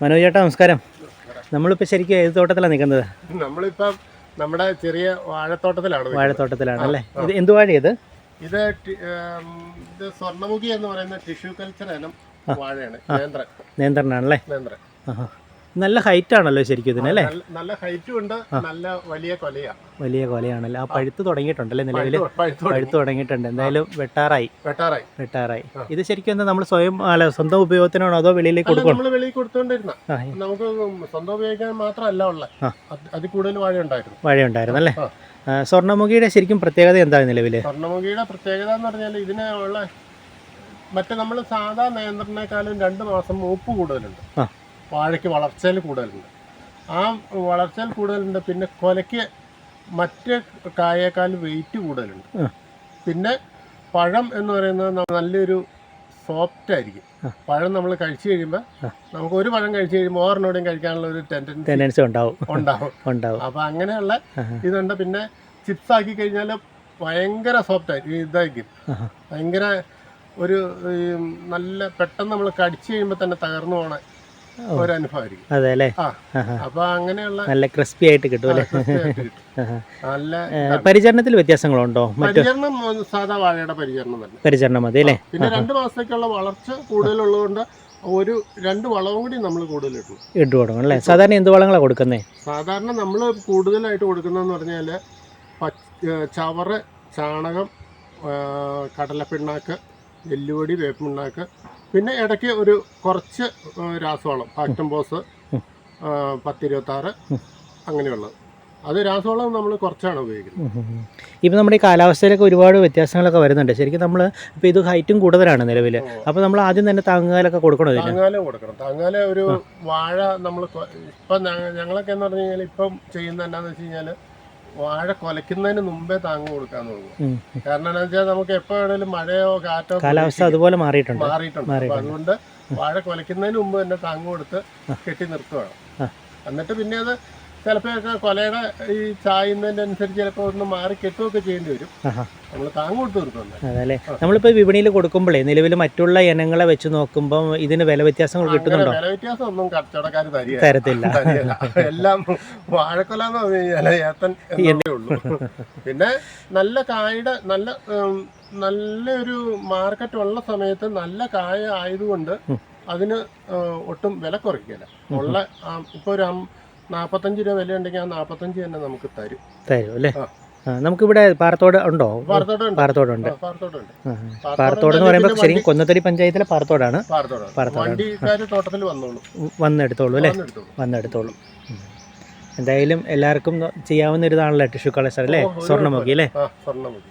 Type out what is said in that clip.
മനോജ് ചേട്ടാ നമസ്കാരം. നമ്മളിപ്പോൾ ശരിക്കും ഏത് തോട്ടത്തിലാണ് നിൽക്കുന്നത് നമ്മളിപ്പം നമ്മുടെ ചെറിയ വാഴത്തോട്ടത്തിലാണ് വാഴത്തോട്ടത്തിലാണ് അല്ലേ? ഇത് എന്ത് വാഴ ഇത് ഇത് ഇത് സ്വർണമുഖി എന്ന് പറയുന്ന ടിഷ്യൂ കൾച്ചർ ഇനം വാഴയാണ്. നേന്ത്രൻ. നേന്ത്രനാണല്ലേ? നേന്ത്രൻ. ആഹാ. നല്ല ഹൈറ്റ് ആണല്ലോ ശരിക്കും ഇതിന് അല്ലേ? നല്ല- ഹൈറ്റും ഉണ്ട് നല്ല വലിയ കൊലയാണ് വലിയ കൊലയാണല്ലേ? ആ പഴുത്ത് തുടങ്ങിയിട്ടുണ്ടല്ലേ നിലവിൽ പഴുത്ത് പഴുത്ത് തുടങ്ങി. പഴുത്ത് തുടങ്ങിയിട്ടുണ്ട്. എന്തായാലും വെട്ടാറായി. വെട്ടാറായി. വെട്ടാറായി. ഇത് ശരിക്കും എന്താ നമ്മൾ സ്വയം അല്ല സ്വന്തം ഉപയോഗത്തിനാണോ അതോ വെളിയിലേക്ക് കൊടുക്കണം നമ്മൾ വെളിയിൽ കൊടുത്തോണ്ടിരുന്ന. നമുക്ക് സ്വന്തം ഉപയോഗിക്കാൻ മാത്രമല്ല ഉള്ളത്. അതിൽ കൂടുതൽ വാഴ ഉണ്ടായിരുന്നു. വാഴ ഉണ്ടായിരുന്നു അല്ലേ സ്വർണമുഖിയുടെ ശരിക്കും പ്രത്യേകത എന്താ നിലവിൽ സ്വർണമുഖിയുടെ പ്രത്യേകത എന്ന് പറഞ്ഞാൽ ഇതിനുള്ള ഉള്ള മറ്റേ നമ്മൾ സാധാ നേന്ത്രനേക്കാളും രണ്ട് മാസം മൂപ്പ് കൂടുതലുണ്ട്. വാഴയ്ക്ക് വളർച്ചയിൽ കൂടുതലുണ്ട്. ആ വളർച്ചയിൽ കൂടുതലുണ്ട് പിന്നെ കൊലയ്ക്ക് മറ്റ് കായേക്കാൾ വെയിറ്റ് കൂടുതലുണ്ട്. പിന്നെ പഴം എന്ന് പറയുന്നത് നല്ലൊരു സോഫ്റ്റ് ആയിരിക്കും. പഴം നമ്മൾ കഴിച്ചു കഴിയുമ്പോൾ നമുക്ക് ഒരു പഴം കഴിച്ചു കഴിയുമ്പോൾ ഓറിനോടെയും കഴിക്കാനുള്ള ഒരു ടെൻഡൻസി ഉണ്ടാവും. ഉണ്ടാവും. ഉണ്ടാവും. അപ്പോൾ അങ്ങനെയുള്ള. ഇതുണ്ട്. പിന്നെ ചിപ്സ് ആക്കി കഴിഞ്ഞാൽ ഭയങ്കര സോഫ്റ്റ് ആയിരിക്കും ഇതായിരിക്കും. ഭയങ്കര ഒരു നല്ല പെട്ടെന്ന് നമ്മൾ കടിച്ചു കഴിയുമ്പോൾ തന്നെ തകർന്നു പോണ അതെ അല്ലേ? ആ. അപ്പൊ അങ്ങനെയുള്ള നല്ല ക്രിസ്പി ആയിട്ട് കിട്ടും അല്ലേ. നല്ല പരിചരണത്തിൽ വ്യത്യാസങ്ങളുണ്ടോ? മറ്റേ? പരിചരണം സാധാ വാഴയുടെ പരിചരണം തന്നെ. പരിചരണം മതി അല്ലേ? പിന്നെ രണ്ട് മാസത്തേക്കുള്ള വളർച്ച കൂടുതലുള്ളതുകൊണ്ട് ഒരു രണ്ട് വളവും കൂടി നമ്മൾ കൂടുതൽ ഇട്ടു ഇട്ടു കൊടുക്കണം അല്ലേ? സാധാരണ എന്ത് വളങ്ങളാണ് കൊടുക്കുന്നത് സാധാരണ നമ്മൾ കൂടുതലായിട്ട് കൊടുക്കുന്നതെന്ന് പറഞ്ഞാൽ ചവറ് ചാണകം കടലപ്പിണ്ണാക്ക് എല്ലുപൊടി വേപ്പുണ്ണാക്ക് പിന്നെ ഇടയ്ക്ക് ഒരു കുറച്ച് രാസവളം ഫാക്ടംബോസ് പത്തിരുപത്താറ് അങ്ങനെയുള്ളത്. അത് രാസവളം നമ്മൾ കുറച്ചാണ് ഉപയോഗിക്കുന്നത്. ഇപ്പം നമ്മുടെ ഈ കാലാവസ്ഥയിലൊക്കെ ഒരുപാട് വ്യത്യാസങ്ങളൊക്കെ വരുന്നുണ്ട്. ശരിക്കും നമ്മൾ ഇപ്പോൾ ഇത് ഹൈറ്റും കൂടുതലാണ് നിലവിൽ അപ്പോൾ നമ്മൾ ആദ്യം തന്നെ താങ്ങുകാലൊക്കെ കൊടുക്കണം ഇതിന്? താങ്ങാല കൊടുക്കണം. താങ്ങാല ഒരു വാഴ നമ്മൾ ഇപ്പം ഞങ്ങളൊക്കെ എന്ന് പറഞ്ഞു കഴിഞ്ഞാൽ ഇപ്പം ചെയ്യുന്ന വെച്ച് കഴിഞ്ഞാൽ വാഴ കൊലക്കുന്നതിന് മുമ്പേ താങ്ങ് കൊടുക്കാൻ തുടങ്ങും കാരണം എന്താ വെച്ചാൽ നമുക്ക് എപ്പോ വേണേലും മഴയോ കാറ്റോ കാലാവസ്ഥ അതുപോലെ മാറിയിട്ടുണ്ട്. മാറിയിട്ടുണ്ട്. അപ്പൊ അതുകൊണ്ട് വാഴ കൊലക്കുന്നതിന് മുമ്പ് തന്നെ താങ്ങ് കൊടുത്ത് കെട്ടി നിർത്തുകയാണ്. എന്നിട്ട് പിന്നെ അത് ചിലപ്പോഴൊക്കെ കൊലയുടെ ഈ ചായുന്നതിന്റെ അനുസരിച്ച് ചിലപ്പോൾ ഒന്ന് മാറി കെട്ടുകയൊക്കെ ചെയ്യേണ്ടി വരും. നമ്മൾ താങ്ങ് കൊടുത്തു നിർത്തുന്നത് അതല്ലേ നമ്മളിപ്പോൾ വിപണിയിൽ കൊടുക്കുമ്പോഴേ നിലവിൽ മറ്റുള്ള ഇനങ്ങളെ വെച്ച് നോക്കുമ്പോൾ ഇതിന് വില വ്യത്യാസങ്ങൾ കിട്ടുന്നുണ്ടോ? വില വ്യത്യാസം ഒന്നും കച്ചവടക്കാർ തരത്തില്ല. എല്ലാം വാഴക്കൊല എന്ന് പറഞ്ഞു കഴിഞ്ഞാൽ ഏത്തൻ എന്നേ ഉള്ളൂ. പിന്നെ നല്ല കായുടെ നല്ല നല്ലൊരു മാർക്കറ്റ് ഉള്ള സമയത്ത് നല്ല കായ ആയതുകൊണ്ട്. അതിന് ഒട്ടും വില കുറയ്ക്കില്ല ഉള്ള ആ, ഇപ്പൊ ഒരു നാപ്പത്തഞ്ച് രൂപ വില ഉണ്ടെങ്കിൽ ആ നാപ്പത്തഞ്ച് തന്നെ നമുക്ക് തരും. തരും അല്ലേ? നമുക്കിവിടെ പാറത്തോട് ഉണ്ടോ? പാറത്തോടുണ്ട്. പാറത്തോട് എന്ന് പറയുമ്പോൾ ശരിക്കും കൊന്നത്തടി പഞ്ചായത്തിലെ പാറത്തോടാണ്. പാറത്തോടാണ്. വന്നെടുത്തോളൂ അല്ലേ? വന്നെടുത്തോളൂ. എന്തായാലും എല്ലാവർക്കും ചെയ്യാവുന്ന ഒരു ഇതാണല്ലോ ടിഷ്യൂ കളക്ഷൻ അല്ലേ? സ്വർണമുഖി അല്ലേ? സ്വർണമുഖി.